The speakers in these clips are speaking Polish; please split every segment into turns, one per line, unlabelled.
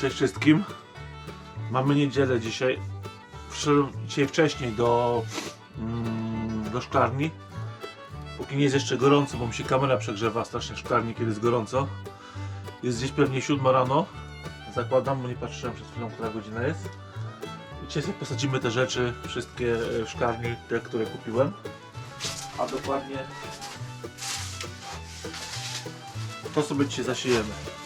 Cześć wszystkim. Mamy niedzielę dzisiaj. Przyszedłem dzisiaj wcześniej do, mm, do szklarni. Póki nie jest jeszcze gorąco, bo mi się kamera przegrzewa strasznie w szklarni, kiedy jest gorąco. Jest gdzieś pewnie 7 rano. Zakładam, bo nie patrzyłem przed chwilą, która godzina jest. I dzisiaj sobie posadzimy te rzeczy, wszystkie e, w szklarni, te, które kupiłem. A dokładnie to sobie dzisiaj zasiejemy.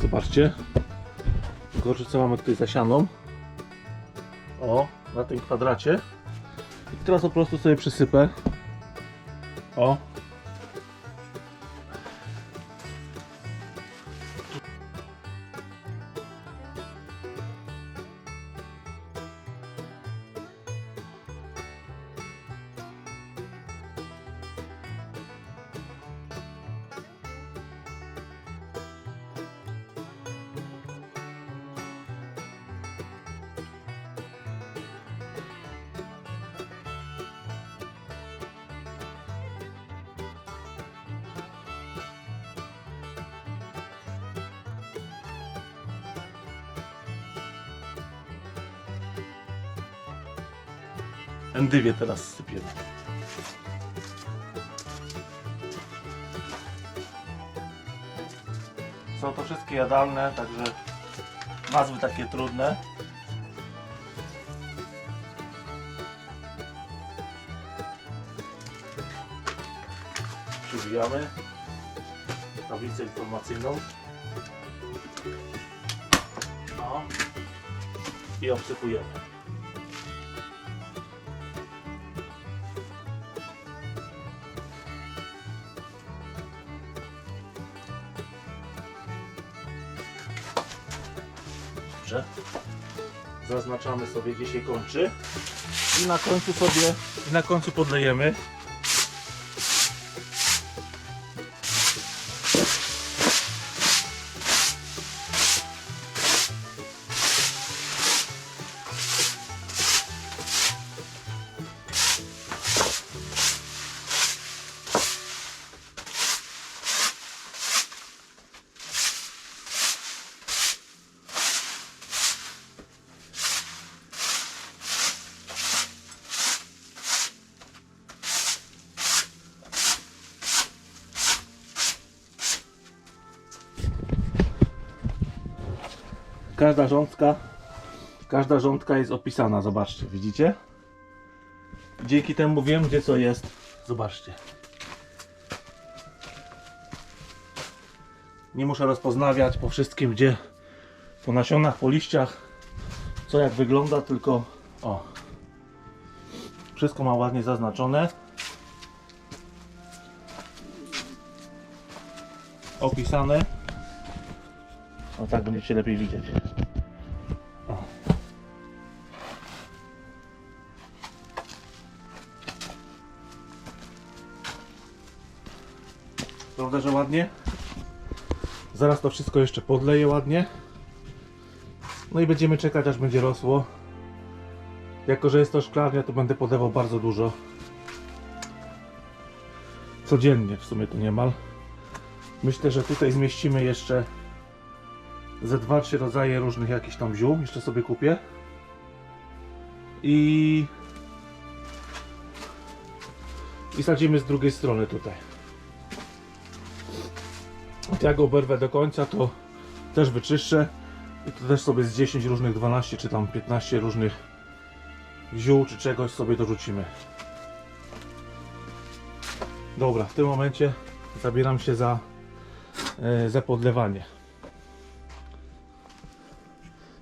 Zobaczcie. Gorczycę mamy tutaj zasianą. O, na tym kwadracie. I teraz po prostu sobie przysypę. O. Endywie teraz sypiemy. Są to wszystkie jadalne, także nazwy takie trudne. Przywijamy tablicę informacyjną. No. I obsypujemy. Zaznaczamy sobie gdzie się kończy. I na końcu sobie, i na końcu podlejemy. Każda rządka, każda rządka jest opisana, zobaczcie, widzicie? Dzięki temu wiem, gdzie co jest. Zobaczcie. Nie muszę rozpoznawiać po wszystkim, gdzie po nasionach, po liściach, co jak wygląda, tylko o. Wszystko ma ładnie zaznaczone. Opisane. O tak będziecie lepiej widzieć. O. Prawda, że ładnie? Zaraz to wszystko jeszcze podleję ładnie. No i będziemy czekać aż będzie rosło. Jako, że jest to szklarnia, to będę podawał bardzo dużo. Codziennie w sumie to niemal. Myślę, że tutaj zmieścimy jeszcze ze dwa, trzy rodzaje różnych jakichś tam ziół. Jeszcze sobie kupię. I... I sadzimy z drugiej strony tutaj. Jak go oberwę do końca, to też wyczyszczę. I to też sobie z 10 różnych, 12 czy tam 15 różnych ziół czy czegoś sobie dorzucimy. Dobra, w tym momencie zabieram się za, e, za podlewanie.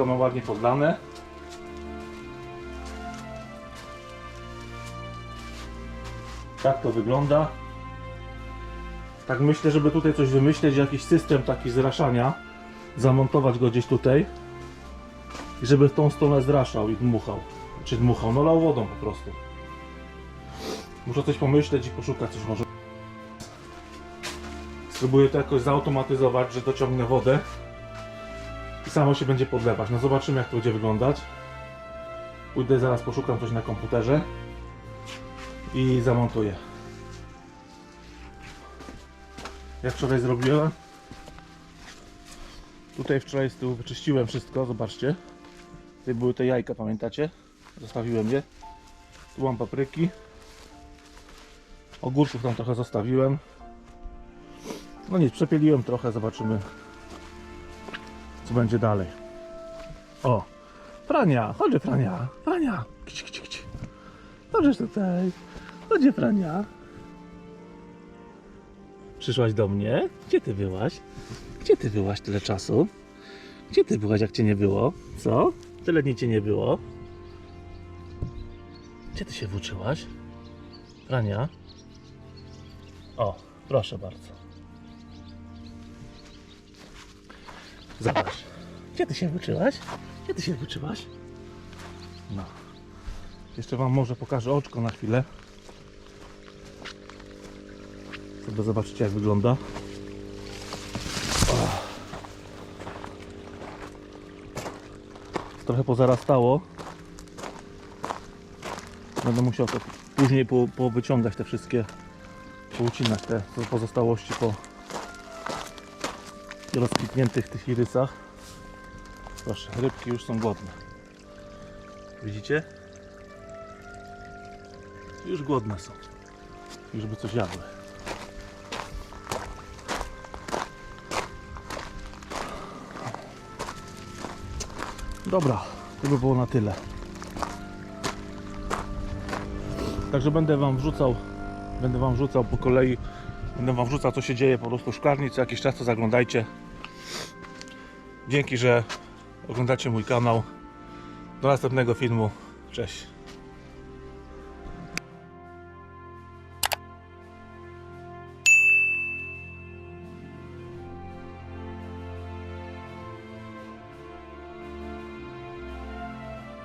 Wszystko ma ładnie podlane. Tak to wygląda. Tak myślę, żeby tutaj coś wymyśleć, jakiś system taki zraszania. Zamontować go gdzieś tutaj. I żeby w tą stronę zraszał i dmuchał. Czy dmuchał, no lał wodą po prostu. Muszę coś pomyśleć i poszukać coś może. Spróbuję to jakoś zautomatyzować, że dociągnę wodę samo się będzie podlewać. No zobaczymy jak to będzie wyglądać. Pójdę zaraz poszukam coś na komputerze i zamontuję. Jak wczoraj zrobiłem. Tutaj wczoraj z tyłu wyczyściłem wszystko, zobaczcie. Tutaj były te jajka, pamiętacie? Zostawiłem je. Tu mam papryki. Ogórków tam trochę zostawiłem. No nic, przepieliłem trochę, zobaczymy co będzie dalej. O! Frania, chodź Frania, Frania, kici, kici, kici. Chodź tutaj, chodź Frania. Przyszłaś do mnie? Gdzie ty byłaś? Gdzie ty byłaś tyle czasu? Gdzie ty byłaś, jak cię nie było? Co? Tyle dni cię nie było? Gdzie ty się włóczyłaś? Frania? O, proszę bardzo. Zobacz. Gdzie ty się włóczyłaś? Gdzie ty się włóczyłaś? No. Jeszcze wam może pokażę oczko na chwilę. Sobie zobaczycie jak wygląda. Trochę pozarastało. Będę musiał to później po, powyciągać te wszystkie, poucinać te pozostałości po rozkwitniętych tych irysach. Proszę, rybki już są głodne. Widzicie? Już głodne są. Już by coś jadły. Dobra, to by było na tyle. Także będę wam wrzucał, będę wam wrzucał po kolei, będę wam wrzucał co się dzieje po prostu w szklarni, co jakiś czas to zaglądajcie. Dzięki, że oglądacie mój kanał. Do następnego filmu. Cześć.